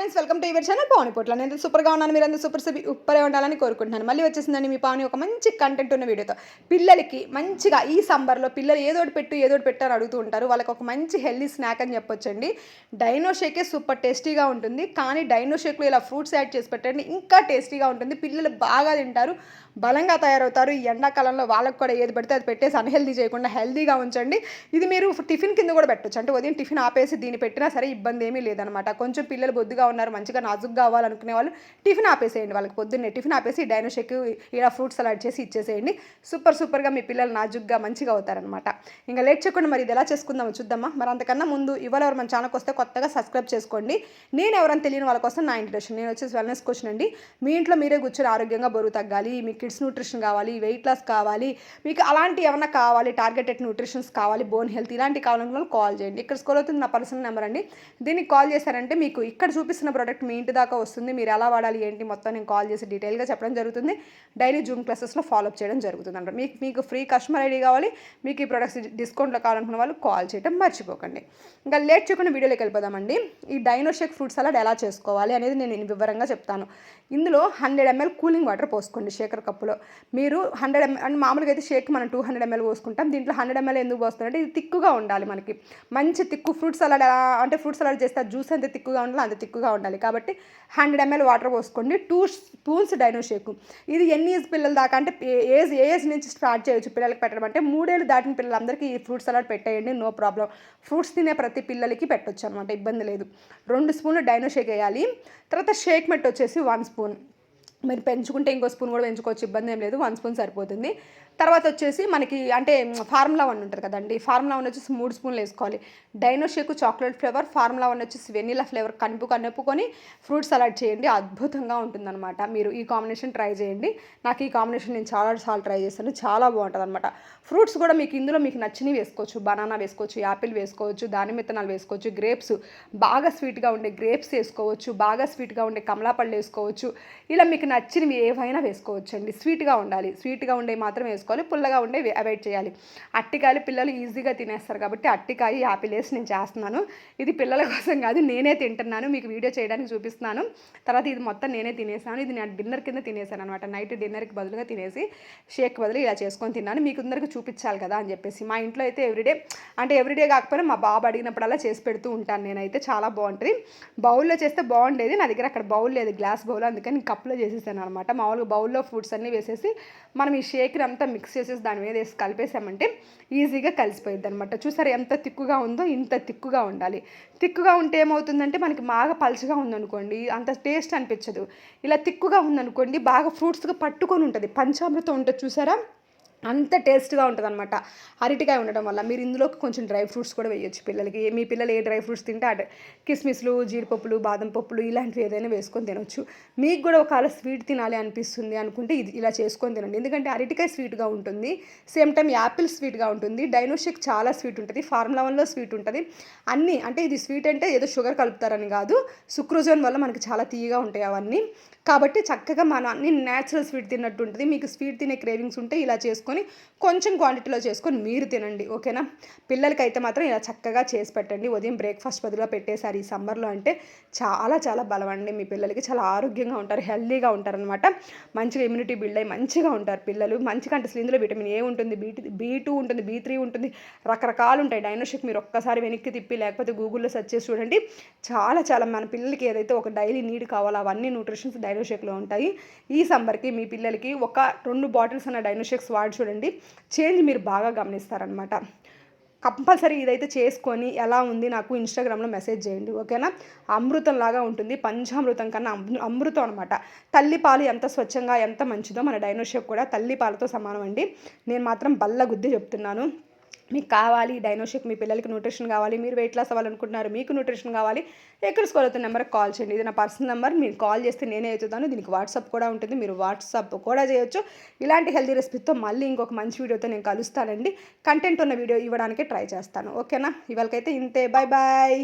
Friends welcome to your channel Pavuni Potla. నేను సూపర్గా ఉన్నాను మీరు అందరూ సూపర్ సూపర్ ఉప్పరే ఉండాలని కోరుకుంటున్నాను. మళ్ళీ వచ్చేసిందండి మీ పావుని ఒక మంచి కంటెంట్ ఉన్న వీడియోతో. పిల్లలకి మంచిగా ఈ సమ్మర్లో పిల్లలు ఏదోటి పెట్టు ఏదోటి పెట్టు అని అడుగుతూ ఉంటారు. వాళ్ళకి ఒక మంచి హెల్దీ స్నాక్ అని చెప్పొచ్చండి. డైనో షేకే సూపర్ టేస్టీగా ఉంటుంది. కానీ డైనో షేక్లో ఇలా ఫ్రూట్స్ యాడ్ చేసి పెట్టండి ఇంకా టేస్టీగా ఉంటుంది. పిల్లలు బాగా తింటారు బలంగా తయారవుతారు. ఈ ఎండాకాలంలో వాళ్ళకి కూడా ఏది పెడితే అది పెట్టేసి అన్హెల్దీ చేయకుండా హెల్దీగా ఉంచండి. ఇది మీరు టిఫిన్ కింద కూడా పెట్టచ్చు. అంటే ఉదయం టిఫిన్ ఆపేసి దీన్ని పెట్టినా సరే ఇబ్బంది ఏమీ లేదనమాట. కొంచెం పిల్లలు బొద్దుగా ఉన్నారు మంచిగా నాజుగ్గా అవ్వాలనుకునే వాళ్ళు టిఫిన్ ఆపేసేయండి వాళ్ళకి పొద్దున్నే. టిఫిన్ ఆపేసి డైనోషెక్ ఇలా ఫ్రూట్ సలాడ్ చేసి ఇచ్చేసేయండి. సూపర్ సూపర్గా మీ పిల్లలు నాజుగ్గా మంచిగా అవుతారనమాట ఇంకా లేట్ చేయకుండా మరి ఇది ఎలా చేసుకుందామో చూద్దామా? మరి అంతకన్నా ముందు ఇవాళ ఎవరు మన ఛానల్కి వస్తే కొత్తగా సబ్స్క్రైబ్ చేసుకోండి. నేను ఎవరైనా తెలియని వాళ్ళ కోసం నా ఇంట్రెషన్ నేను వచ్చేసి వెల్నెస్ క్వశ్చన్ అండి మీ ఇంట్లో మీరే కూర్చొని ఆరోగ్యంగా బరువు తగ్గాలి మీ కిడ్స్ న్యూట్రిషన్ కావాలి వెయిట్ లాస్ కావాలి మీకు అలాంటి ఏమైనా కావాలి టార్గెటెడ్ న్యూట్రిషన్స్ కావాలి బోన్ హెల్త్ ఇలాంటి కావాలనుకున్న కాల్ చేయండి. ఇక్కడ స్కూల్ అవుతుంది నా పర్సనల్ నెంబర్ అండి. దీనికి కాల్ చేశారంటే మీకు ఇక్కడ చూపిస్తున్న ప్రోడక్ట్ మీ ఇంటి దాకా వస్తుంది మీరు ఎలా వాడాలి ఏంటి మొత్తం నేను కాల్ చేసి డీటెయిల్గా చెప్పడం జరుగుతుంది. డైలీ జూమ్ క్లాసెస్లో ఫాలోఅప్ చేయడం జరుగుతుంది అంటారు మీకు మీకు ఫ్రీ కస్టమర్ ఐడి కావాలి మీకు ఈ ప్రొడక్ట్స్ డిస్కౌంట్లో కావాలనుకున్న వాళ్ళు కాల్ చేయడం మర్చిపోకండి. ఇంకా లేట్ చేయకుండా వీడియోలోకి వెళ్ళిపోదామండి. ఈ డైనోషేక్ ఫ్రూట్ సలాడ్ ఎలా చేసుకోవాలి అనేది నేను వివరంగా చెప్తాను. ఇందులో హండ్రెడ్ ఎంఎల్ కూలింగ్ వాటర్ పోసుకోండి షేకర్ కప్పులో మీరు హండ్రెడ్ ఎంఎల్ అంటే మామూలుగా అయితే షేక్ మనం టూ హండ్రెడ్ ఎంఎల్ పోసుకుంటాం. దీంట్లో హండ్రెడ్ ఎంఎల్ ఎందుకు పోస్తుందంటే ఇది తిక్కుగా ఉండాలి మనకి. మంచి తిక్కు ఫ్రూట్ సలాడ్ ఎలా అంటే ఫ్రూట్ సలాడ్ చేస్తే జ్యూస్ ఎంత తిక్కుగా ఉండాలి అంత తిక్కుగా ఉండాలి. కాబట్టి హండ్రెడ్ ఎంఎల్ వాటర్ పోసుకోండి. టూ స్పూన్స్ డైనో షేక్ ఇది ఎన్ని ఏజ్ పిల్లల దాకా అంటే ఏజ్ ఏ ఏజ్ నుంచి స్టార్ట్ చేయొచ్చు పిల్లలకి పెట్టడం అంటే మూడేళ్ళు దాటిన పిల్లలందరికీ ఈ ఫ్రూట్ సలాడ్ పెట్టేయండి. నో ప్రాబ్లం ఫ్రూట్స్ తినే ప్రతి పిల్లలకి పెట్టొచ్చు అనమాట ఇబ్బంది లేదు. రెండు స్పూన్లు డైనో షేక్ వేయాలి. తర్వాత షేక్ మెట్ వచ్చేసి వన్ స్పూన్ మీరు పెంచుకుంటే ఇంకో స్పూన్ కూడా పెంచుకోవచ్చు ఇబ్బంది ఏం లేదు వన్ స్పూన్ సరిపోతుంది. తర్వాత వచ్చేసి మనకి అంటే ఫార్ములా వన్ ఉంటుంది కదండి ఫార్ములా వన్ వచ్చేసి మూడు స్పూన్లు వేసుకోవాలి. Dino shake chocolate flavour formula one వచ్చేసి వెనీలా ఫ్లేవర్ కనుపు కనుపుకొని ఫ్రూట్ సలాడ్ చేయండి అద్భుతంగా ఉంటుందన్నమాట. మీరు ఈ కాంబినేషన్ ట్రై చేయండి. నాకు ఈ కాంబినేషన్ నేను చాలా సార్లు ట్రై చేస్తాను చాలా బాగుంటుంది అనమాట ఫ్రూట్స్ కూడా మీకు ఇందులో మీకు నచ్చినవి వేసుకోవచ్చు బనానా వేసుకోవచ్చు యాపిల్ వేసుకోవచ్చు దానిమ్మ విత్తనాలు వేసుకోవచ్చు గ్రేప్స్ బాగా స్వీట్గా ఉండే గ్రేప్స్ వేసుకోవచ్చు బాగా స్వీట్గా ఉండే కమలాపళ్ళు వేసుకోవచ్చు. ఇలా మీకు నచ్చినవి ఏవైనా వేసుకోవచ్చండి. స్వీట్గా ఉండాలి. స్వీట్గా ఉండే మాత్రం వేసుకోవాలి. పుల్లగా ఉండే అవాయిడ్ చేయాలి. అట్టికాయలు పిల్లలు ఈజీగా తినేస్తారు కాబట్టి అట్టికాయ యాపిల్ వేసి నేను చేస్తున్నాను. ఇది పిల్లల కోసం కాదు నేనే తింటున్నాను. మీకు వీడియో చేయడానికి చూపిస్తున్నాను. తర్వాత ఇది మొత్తం నేనే తినేసాను. ఇది నేను డిన్నర్ కింద తినేసాను అనమాట నైట్ డిన్నర్కి బదులుగా తినేసి షేక్ బదులు ఇలా చేసుకొని తిన్నాను. మీకు అందరికి చూపించాలి కదా అని చెప్పేసి. మా ఇంట్లో అయితే ఎవ్రీడే అంటే ఎవ్రీడే కాకపోయినా మా బాబు అడిగినప్పుడల్లా చేసి పెడుతూ ఉంటాను నేనైతే. చాలా బాగుంటుంది. బౌల్లో చేస్తే బాగుండేది. నా దగ్గర అక్కడ బౌల్ లేదు. గ్లాస్ బౌల్ అందుకని కప్లో వేసేసాను అనమాట. మామూలుగా బౌల్లో ఫ్రూట్స్ అన్నీ వేసేసి మనం ఈ షేక్ని అంతా మిక్స్ చేసేసి దాని మీద వేసి కలిపేసామంటే ఈజీగా కలిసిపోయింది అనమాట. చూసారు ఎంత తిక్కుగా ఉందో ఇంత తిక్కుగా ఉండాలి. తిక్కుగా ఉంటే ఏమవుతుందంటే మనకి బాగా పలుచగా ఉందనుకోండి అంత టేస్ట్ అనిపించదు. ఇలా తిక్కుగా ఉందనుకోండి బాగా ఫ్రూట్స్గా పట్టుకొని ఉంటుంది. పంచామృతం ఉంటుంది చూసారా? అంత టేస్ట్గా ఉంటుంది అనమాట అరటికాయ ఉండడం వల్ల మీరు ఇందులోకి కొంచెం డ్రై ఫ్రూట్స్ కూడా వేయొచ్చు పిల్లలకి. మీ పిల్లలు ఏ డ్రై ఫ్రూట్స్ తింటే అటు కిస్మిస్లు జీడిపప్పులు బాదం పప్పులు ఇలాంటివి ఏదైనా వేసుకొని తినొచ్చు. మీకు కూడా ఒకవేళ స్వీట్ తినాలి అనిపిస్తుంది అనుకుంటే ఇది ఇలా చేసుకొని తినండి. ఎందుకంటే అరటికాయ స్వీట్గా ఉంటుంది. సేమ్ టైం యాపిల్ స్వీట్గా ఉంటుంది. డైనోషిక్ చాలా స్వీట్ ఉంటుంది. ఫార్ములా వన్లో స్వీట్ ఉంటుంది. అన్నీ అంటే ఇది స్వీట్ అంటే ఏదో షుగర్ కలుపుతారని కాదు. సుక్రోజోన్ వల్ల మనకి చాలా తీయగా ఉంటాయి అవన్నీ. కాబట్టి చక్కగా మనం అన్ని న్యాచురల్ స్వీట్ తిన్నట్టు ఉంటుంది. మీకు స్వీట్ తినే క్రేవింగ్స్ ఉంటే ఇలా చేసుకొని కొంచెం క్వాంటిటీలో చేసుకొని మీరు తినండి ఓకేనా? పిల్లలకి అయితే మాత్రం ఇలా చక్కగా చేసి పెట్టండి. ఉదయం బ్రేక్ఫాస్ట్ బదులుగా పెట్టేశారు ఈ సమ్మర్లో అంటే చాలా చాలా బలం అండి మీ పిల్లలకి చాలా ఆరోగ్యంగా ఉంటారు హెల్దీగా ఉంటారనమాట మంచిగా ఇమ్యూనిటీ బిల్డ్ అయ్యి మంచిగా ఉంటారు పిల్లలు. మంచిగా అంటే అసలు ఇందులో విటమిన్ ఏ ఉంటుంది బీ బీ టూ ఉంటుంది బీ త్రీ ఉంటుంది. రకరకాలు ఉంటాయి. డైనోషిక్ మీరు ఒక్కసారి వెనక్కి తిప్పి లేకపోతే గూగుల్లో సెర్చ్ చేసి చూడండి. చాలా చాలా మన పిల్లలకి ఏదైతే ఒక డైలీ నీడ్ కావాలో అవన్నీ న్యూట్రిషన్స్ డైనోషేక్లో ఉంటాయి. ఈ సమ్మర్కి మీ పిల్లలకి ఒక రెండు బాటిల్స్ అన్న డైనోషేక్స్ వాడి చూడండి. చేంజ్ మీరు బాగా గమనిస్తారనమాట కంపల్సరీ ఇదైతే చేసుకొని ఎలా ఉంది నాకు ఇన్స్టాగ్రామ్లో మెసేజ్ చేయండి ఓకేనా? అమృతంలాగా ఉంటుంది పంచామృతం కన్నా అమృతం అనమాట తల్లిపాలు ఎంత స్వచ్ఛంగా ఎంత మంచిదో మన డైనోషిప్ కూడా తల్లిపాలతో సమానం అండి. నేను మాత్రం బల్ల గుద్ది చెప్తున్నాను. మీకు కావాలి డైనోషిక్ మీ పిల్లలకి న్యూట్రిషన్ కావాలి మీరు వెయిట్ లాస్ అవ్వాలనుకుంటున్నారు మీకు న్యూట్రిషన్ కావాలి ఎక్కడ స్కోర్ అవుతున్న నెంబర్కి కాల్ చేయండి. ఇది నా పర్సనల్ నెంబర్ మీరు కాల్ చేస్తే నేనే అవుతాను దీనికి వాట్సాప్ కూడా ఉంటుంది మీరు వాట్సాప్ కూడా చేయొచ్చు. ఇలాంటి హెల్తీ రెసిపీతో మళ్ళీ ఇంకొక మంచి వీడియోతో నేను కలుస్తానండి. కంటెంట్ ఉన్న వీడియో ఇవ్వడానికి ట్రై చేస్తాను. ఓకేనా? ఇవాళకైతే ఇంతే. Bye bye